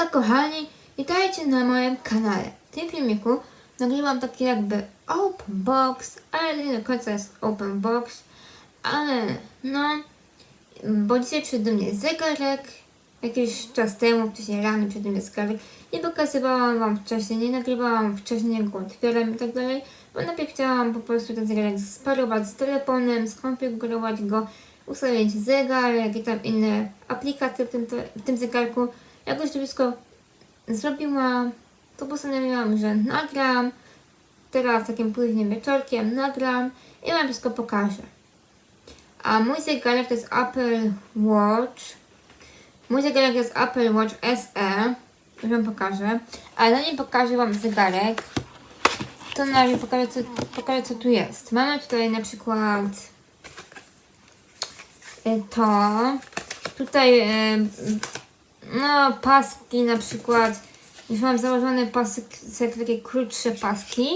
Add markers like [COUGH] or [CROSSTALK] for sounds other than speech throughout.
Hejka kochani, witajcie na moim kanale. W tym filmiku nagrywam taki jakby open box, ale nie do końca jest open box, ale no, bo dzisiaj przede mnie zegarek, jakiś czas temu, wcześniej rano przede mnie zegarek, nie pokazywałam wam wcześniej, nie nagrywałam wcześniej, go otwieram i tak dalej, bo najpierw chciałam po prostu ten zegarek sparować z telefonem, skonfigurować go, ustawić zegarek i tam inne aplikacje w tym, w tym zegarku. Jak już to wszystko zrobiłam, to postanowiłam, że nagram. Teraz takim późnym wieczorkiem nagram i wam wszystko pokażę. A mój zegarek to jest Apple Watch. Mój zegarek to jest Apple Watch SE. Już wam pokażę. Ale zanim pokażę wam zegarek, to najpierw pokażę co, pokażę co tu jest. Mamy tutaj na przykład e, to. Tutaj e, no paski na przykład. Już mam założony pasek, takie krótsze paski,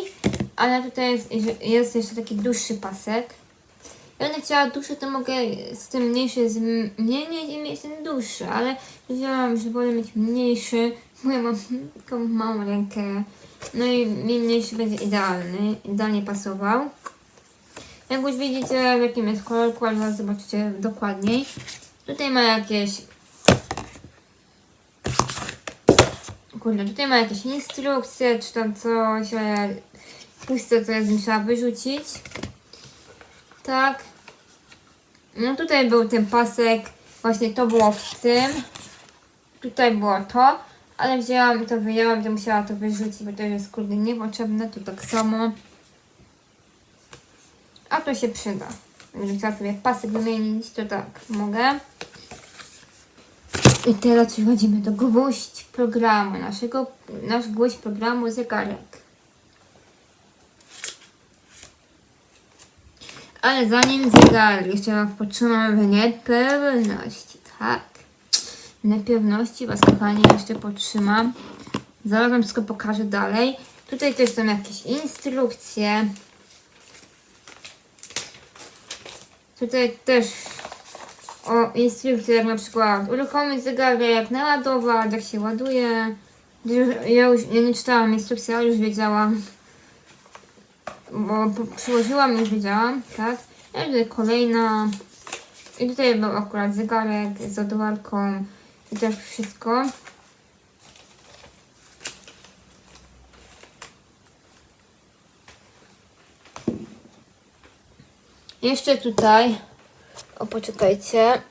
ale tutaj jest, jest jeszcze taki dłuższy pasek. Ja będę chciała dłuższy, to mogę z tym mniejszy zmienić i mieć ten dłuższy, ale wzięłam, że wolę mieć mniejszy, bo ja mam taką małą rękę. No i mniejszy będzie idealny, idealnie pasował. Jak już widzicie, w jakim jest kolorku, ale zobaczycie dokładniej. Tutaj ma jakieś... Kurde, tutaj ma jakieś instrukcje, czy tam coś, ale puste, z nim trzeba wyrzucić. Tak. No tutaj był ten pasek, właśnie to było w tym. Tutaj było to, ale wzięłam to wyjęłam, to musiała to wyrzucić, bo to jest kurde niepotrzebne, to tak samo. A to się przyda. Jeżeli chciała sobie pasek wymienić, to tak, mogę. I teraz przechodzimy do gwóźdź programu, naszego, nasz gwóźdź programu zegarek. Ale zanim zegarek, jeszcze raz potrzymam w niepewności, tak. W niepewności Was, kochani, jeszcze potrzymam. Zaraz Wam wszystko pokażę dalej. Tutaj też są jakieś instrukcje. Tutaj też o instrukcje, jak na przykład uruchomić zegarek, jak naładować, jak się ładuje. Ja już ja nie czytałam instrukcji, ale już wiedziałam. Bo przyłożyłam, już wiedziałam, tak. I tutaj kolejna. I tutaj był akurat zegarek z ładowarką i też wszystko. Jeszcze tutaj, o poczekajcie.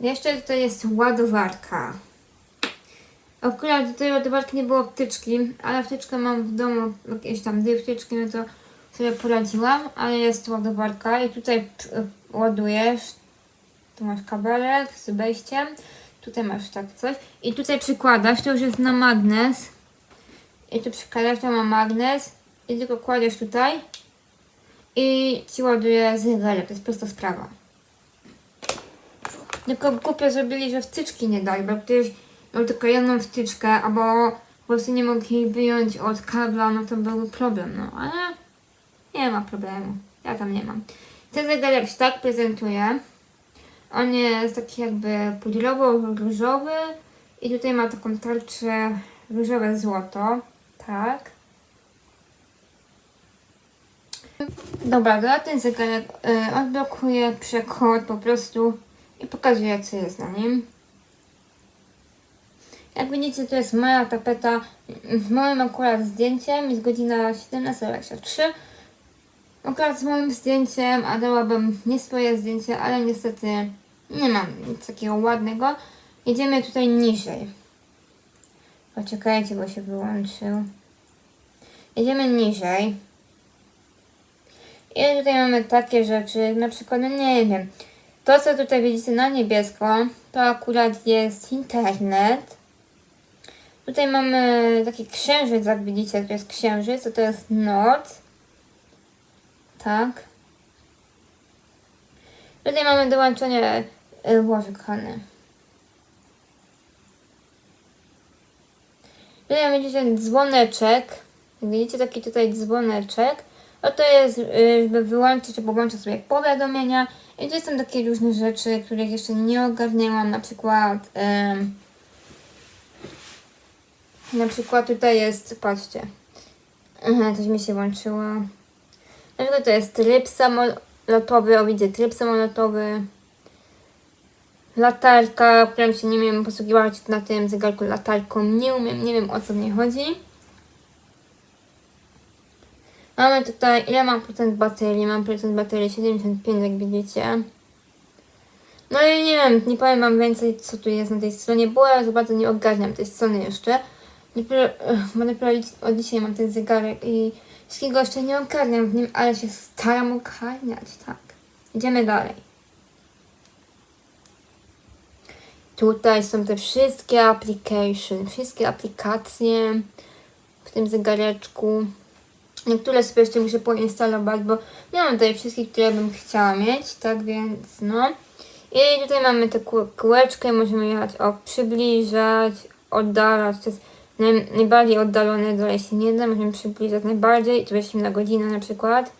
Jeszcze tutaj jest ładowarka. Akurat do tej ładowarki nie było wtyczki, ale wtyczkę mam w domu, jakieś tam dwie wtyczki, no to sobie poradziłam, ale jest ładowarka i tutaj ładujesz. Tu masz kabelek z wejściem, tutaj masz tak coś i tutaj przykładasz, to już jest na magnes i tu przykładasz, to ma magnes i tylko kładziesz tutaj i ci ładuje zegarek, to jest prosta sprawa. Tylko głupio zrobili, że wtyczki nie dali, bo ktoś miał tylko jedną wtyczkę, albo po prostu nie mógł jej wyjąć od kabla, no to byłby problem, no ale nie ma problemu. Ja tam nie mam. Ten zegarek się tak prezentuje. On jest taki jakby pudrowo-różowy i tutaj ma taką tarczę różowe złoto. Tak. Dobra, gra ten zegarek y, odblokuje przekod po prostu i pokazuje co jest na nim. Jak widzicie to jest moja tapeta z moim akurat zdjęciem, jest godzina 17.23. Akurat z moim zdjęciem, a dałabym nie swoje zdjęcie, ale niestety nie mam nic takiego ładnego. Jedziemy tutaj niżej. Poczekajcie, bo się wyłączył. Jedziemy niżej. I tutaj mamy takie rzeczy, na przykład, no nie wiem, to co tutaj widzicie na niebiesko, to akurat jest internet. Tutaj mamy taki księżyc, jak widzicie, to jest księżyc, a to jest noc. Tak. Tutaj mamy dołączenie, Boże kochany. Tutaj widzicie ten dzwoneczek. Widzicie taki tutaj dzwoneczek, a to jest, y, żeby wyłączyć czy podłączyć sobie powiadomienia. I to są takie różne rzeczy, których jeszcze nie ogarniałam, na przykład em, na przykład tutaj jest, patrzcie, Aha, coś mi się łączyło. Na przykład to jest tryb samolotowy, o widzę tryb samolotowy. Latarka, którą się nie wiem posługiwać na tym zegarku latarką. Nie umiem, nie wiem o co mnie chodzi. Mamy tutaj, ile mam procent baterii? Mam procent baterii 75, jak widzicie. No i nie wiem, nie powiem wam więcej, co tu jest na tej stronie, bo ja za bardzo nie ogarniam tej strony jeszcze. Dopiero, bo dopiero od dzisiaj mam ten zegarek i wszystkiego jeszcze nie ogarniam w nim, ale się staram ogarniać, tak. Idziemy dalej. Tutaj są te wszystkie application, wszystkie aplikacje w tym zegareczku. Niektóre sobie jeszcze muszę poinstalować, bo nie mam tutaj wszystkich, które bym chciała mieć, tak więc no. I tutaj mamy tę kół- kółeczkę, możemy jechać o przybliżać, oddalać, to jest naj, najbardziej oddalone dalej się nie da, możemy przybliżać najbardziej, tu weźmy na godzinę na przykład.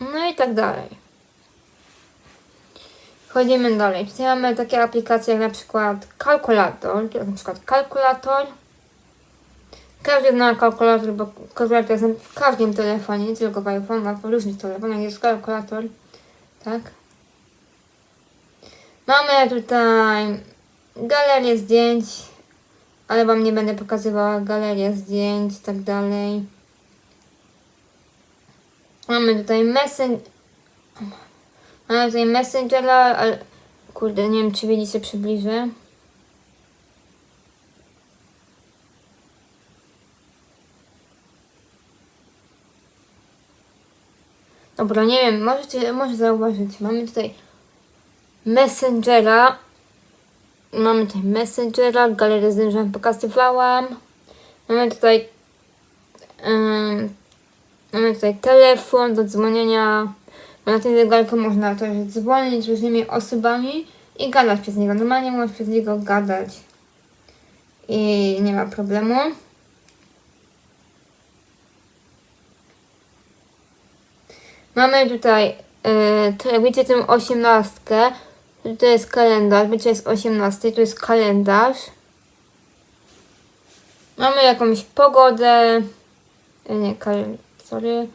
No i tak dalej. Chodzimy dalej. Tutaj mamy takie aplikacje jak na przykład kalkulator, na przykład kalkulator. Każdy zna kalkulator, bo kalkulator jest w każdym telefonie, nie tylko w iPhone'ach, w różnych telefonach jest kalkulator. Tak. Mamy tutaj galerię zdjęć, ale Wam nie będę pokazywała galerię zdjęć i tak dalej. Mamy tutaj messen... Mamy tutaj Messengera, ale kurde, nie wiem czy widzicie, przybliżę. Dobra, nie wiem, możecie, może zauważyć. Mamy tutaj Messengera. Mamy tutaj Messengera, galerię zdjęć wam pokazywałam. Mamy tutaj mamy tutaj telefon do dzwonienia. Na tym zegarku można też dzwonić z różnymi osobami i gadać przez niego. Normalnie możesz przez niego gadać. I nie ma problemu. Mamy tutaj, yy, widzicie, tę osiemnastkę. To jest kalendarz, wiecie, jest 18, to jest kalendarz. Mamy jakąś pogodę. E, Nie, kal- sorry.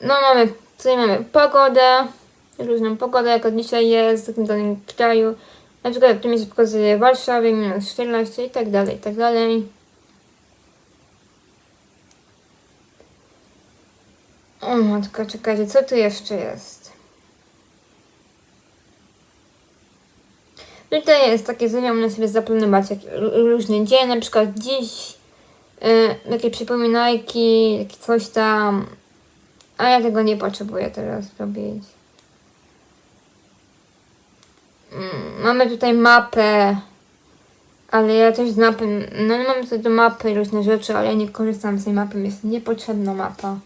No mamy, tutaj mamy pogodę. Różną pogodę, jaka dzisiaj jest w danym kraju. Na przykład tu mi się pokazuje w Warszawie, minus 14 i tak dalej, i tak dalej. O matko, czekajcie, co tu jeszcze jest? Tutaj jest takie zadanie, można sobie zaplanować jak, r- różny dzień, na przykład dziś, y, takie przypominajki, takie coś tam, a ja tego nie potrzebuję teraz robić. Mm, Mamy tutaj mapę, ale ja też z mapy, no mamy tutaj do mapy różne rzeczy, ale ja nie korzystam z tej mapy, jest niepotrzebna mapa.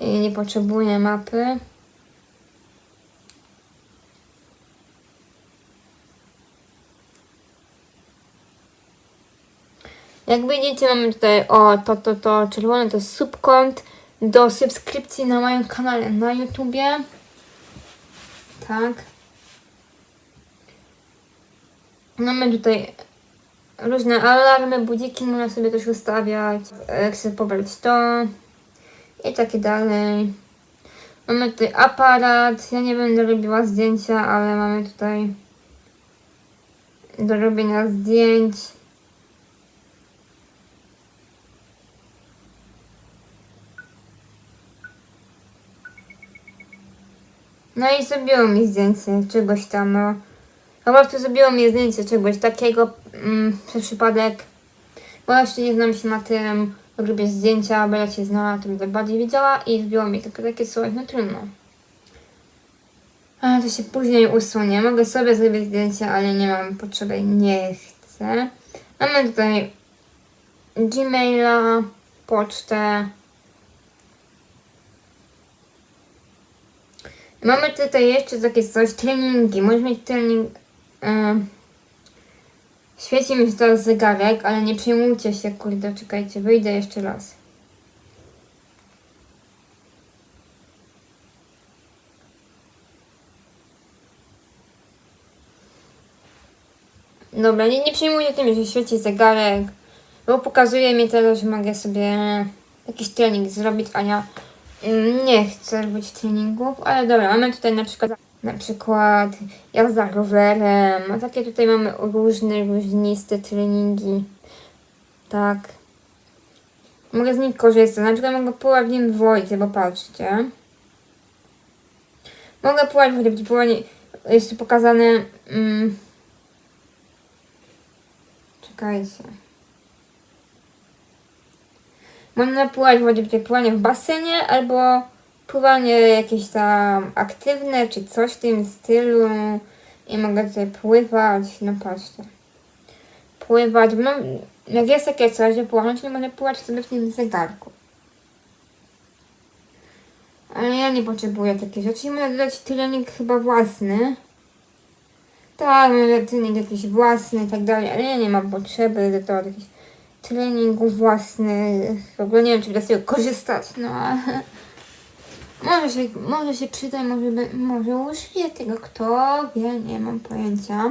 I nie potrzebuję mapy. Jak widzicie, mamy tutaj, o, to, to, to, czerwone to jest subkont do subskrypcji na moim kanale na YouTubie. Tak. Mamy tutaj różne alarmy, budziki można sobie też ustawiać. Chcę pobrać to i takie dalej. Mamy tutaj aparat. Ja nie będę robiła zdjęcia, ale mamy tutaj do robienia zdjęć. No i zrobiło mi zdjęcie czegoś tam, no. Po prostu zrobiło mi zdjęcie czegoś takiego mm, przez przypadek. Bo jeszcze nie znam się na tym, robię zdjęcia, bo ja się znała, to będę bardziej wiedziała i zrobiło mi tylko takie coś, no trudno. Ale to się później usunie. Mogę sobie zrobić zdjęcie, ale nie mam potrzeby, nie chcę. Mamy tutaj Gmaila, pocztę. Mamy tutaj jeszcze takie coś, treningi. Możesz mieć trening. em, Świeci mi się teraz zegarek, ale nie przejmujcie się, kurde, czekajcie, wyjdę jeszcze raz. Dobra, nie, nie przejmuję tym, że świeci zegarek, bo pokazuje mi teraz, że mogę sobie jakiś trening zrobić, a ja nie chcę robić treningów, ale dobra, mamy tutaj na przykład na przykład jazda rowerem, a takie tutaj mamy różne, różniste treningi. Tak. Mogę z nich korzystać, na przykład mogę pływać w nim w wodzie, bo patrzcie. Mogę pływać w wodzie, pływanie jest tu pokazane... Mm, czekajcie. Można pływać w wodzie, pływanie w basenie, albo pływanie jakieś tam aktywne, czy coś w tym stylu. I mogę tutaj pływać, no patrzcie. Pływać, no, jak jest takie coś, że płynąć, nie mogę pływać sobie w tym zegarku. Ale ja nie potrzebuję takich rzeczy. Mogę dodać trening chyba własny. Tak, może trening jakiś własny i tak dalej, ale ja nie mam potrzeby do tego jakichś treningów własnych. W ogóle nie wiem, czy będę z tego korzystać, no. [LAUGHS] Może się, może się przyda, może, może użyję tego, kto wie, nie mam pojęcia.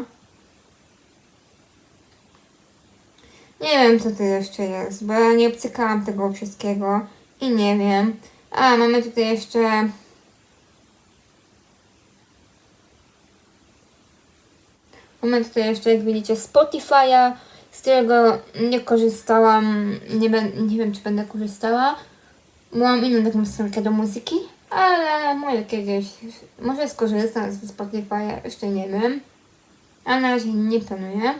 Nie wiem, co to jeszcze jest, bo ja nie obcykałam tego wszystkiego i nie wiem. A, mamy tutaj jeszcze... Mamy tutaj jeszcze, jak widzicie, Spotify'a, z którego nie korzystałam, nie, nie wiem, czy będę korzystała. Mam inną taką stronkę do muzyki, ale może kiedyś, może skorzystam ze Spotify'a, jeszcze nie wiem. A na razie nie planuję.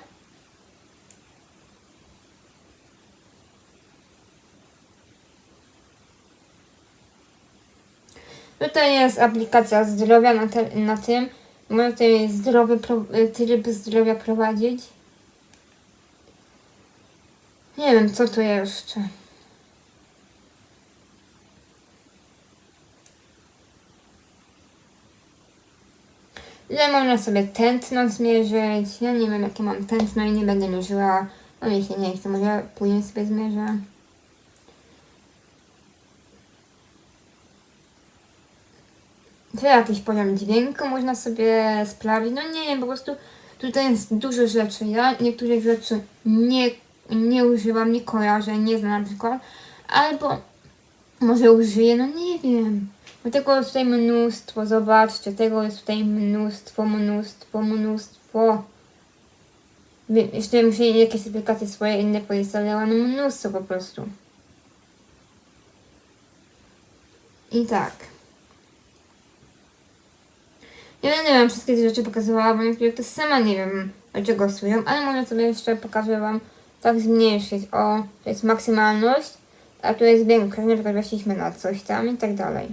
Tutaj jest aplikacja zdrowia na, te, na tym. Można tutaj zdrowy pro, tryb zdrowia prowadzić. Nie wiem, co tu jeszcze. Ile można sobie tętno zmierzyć? Ja nie wiem, jakie mam tętno i nie będę mierzyła. No mi się nie chce, może później sobie zmierzę. Tu jakiś poziom dźwięku można sobie sprawdzić. No nie wiem, po prostu tutaj jest dużo rzeczy. Ja niektórych rzeczy nie, nie używam, nie kojarzę, nie znam na przykład. Albo może użyję, no nie wiem. Bo tego jest tutaj mnóstwo, zobaczcie, tego jest tutaj mnóstwo, mnóstwo, mnóstwo. Jeszcze muszę jakieś aplikacje swoje inne poinstalować, no mnóstwo po prostu. I tak. Ja nie wiem, wszystkie te rzeczy pokazywałam, bo niektóre to sama nie wiem, dlaczego służą, ale może sobie jeszcze pokażę Wam, tak zmniejszyć. O, to jest maksymalność, a tu jest większość, na przykład weszliśmy na coś tam i tak dalej.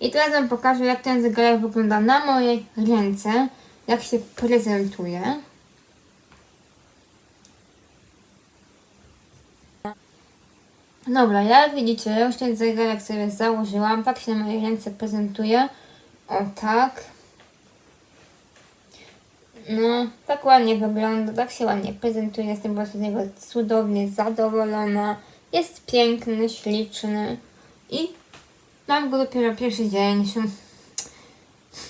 I teraz Wam pokażę, jak ten zegarek wygląda na mojej ręce, jak się prezentuje. Dobra, jak widzicie, już ten zegarek sobie założyłam, tak się na mojej ręce prezentuje. O tak. No, tak ładnie wygląda, tak się ładnie prezentuje. Jestem po prostu z niego cudownie zadowolona. Jest piękny, śliczny i mam go dopiero pierwszy dzień.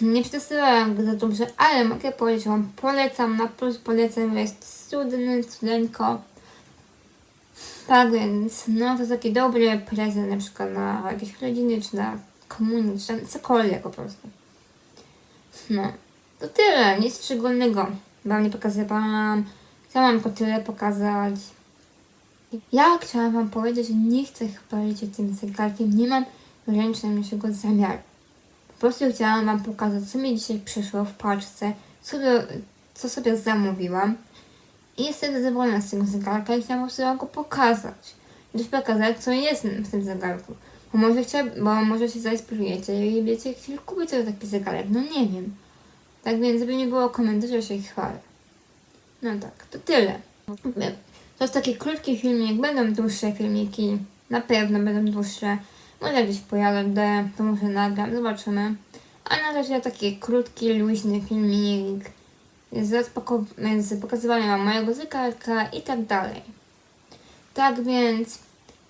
Nie przetestowałam go za dobrze, ale mogę powiedzieć, Wam polecam, na plus polecam, jest cudny, cudeńko. Tak więc, no to taki dobry prezent na przykład na jakieś rodziny, czy na komunię, czy na cokolwiek po prostu. No, to tyle, nic szczególnego Wam nie pokazywałam. Chciałam tylko tyle pokazać. Ja chciałam Wam powiedzieć, że nie chcę chwalić się tym zegarkiem, nie mam wręcz najmniejszego zamiaru. Po prostu chciałam Wam pokazać, co mi dzisiaj przyszło w paczce, co, co sobie zamówiłam. I jestem zadowolona z tego zegarka i chciałam po prostu go pokazać. Też pokazać, co jest w tym zegarku. Bo może, chcia, bo może się zainspirujecie i będziecie chcieli kupić sobie taki zegarek, no nie wiem. Tak więc, żeby nie było komentarzy, że się chwalę. No tak, to tyle. To jest taki krótki filmik, będą dłuższe filmiki, na pewno będą dłuższe. Może gdzieś pojadę, to może nagram, zobaczymy. A na razie taki krótki, luźny filmik z, z pokazywaniem mojego zegarka i tak dalej. Tak więc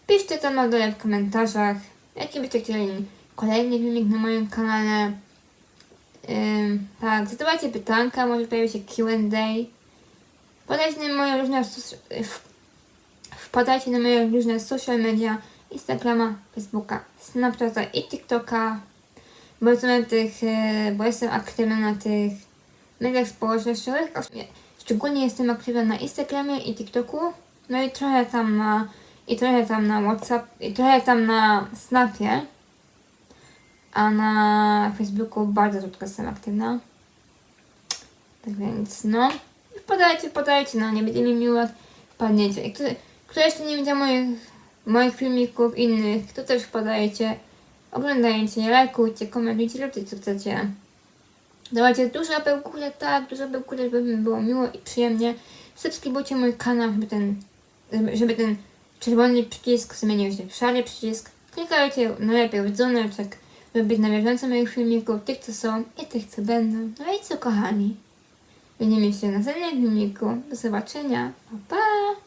piszcie tam na dole w komentarzach, jaki byście chcieli kolejny filmik na moim kanale. Tak, zadawajcie pytanka, może pojawi się Q&A. Podajcie na moje różne wpadajcie na moje różne social media, Instagrama, Facebooka, Snapchata i TikToka. Bo jestem na tych, e, bo jestem aktywna na tych mediach społecznościowych. Szczególnie jestem aktywna na Instagramie i TikToku. No i trochę tam na i trochę tam na WhatsApp i trochę tam na Snapie. A na Facebooku bardzo rzadko jestem aktywna. Tak więc no. Wpadajcie, wpadajcie, no nie będzie mi miło wpadniecie. Kto, kto jeszcze nie widział moich, moich filmików innych, to też wpadajcie. Oglądajcie, lajkujcie, komentujcie, róbcie co chcecie. Dawajcie dużo górę, tak, dużo górę, żeby mi było miło i przyjemnie. Subskrybujcie mój kanał, żeby ten, żeby ten czerwony przycisk zmienił się w szary przycisk. Klikajcie najlepiej w dzwoneczek, żeby być na bieżąco moich filmików, tych co są i tych co będą. No i co kochani? Widzimy się w następnym filmiku. Do zobaczenia. Pa, pa!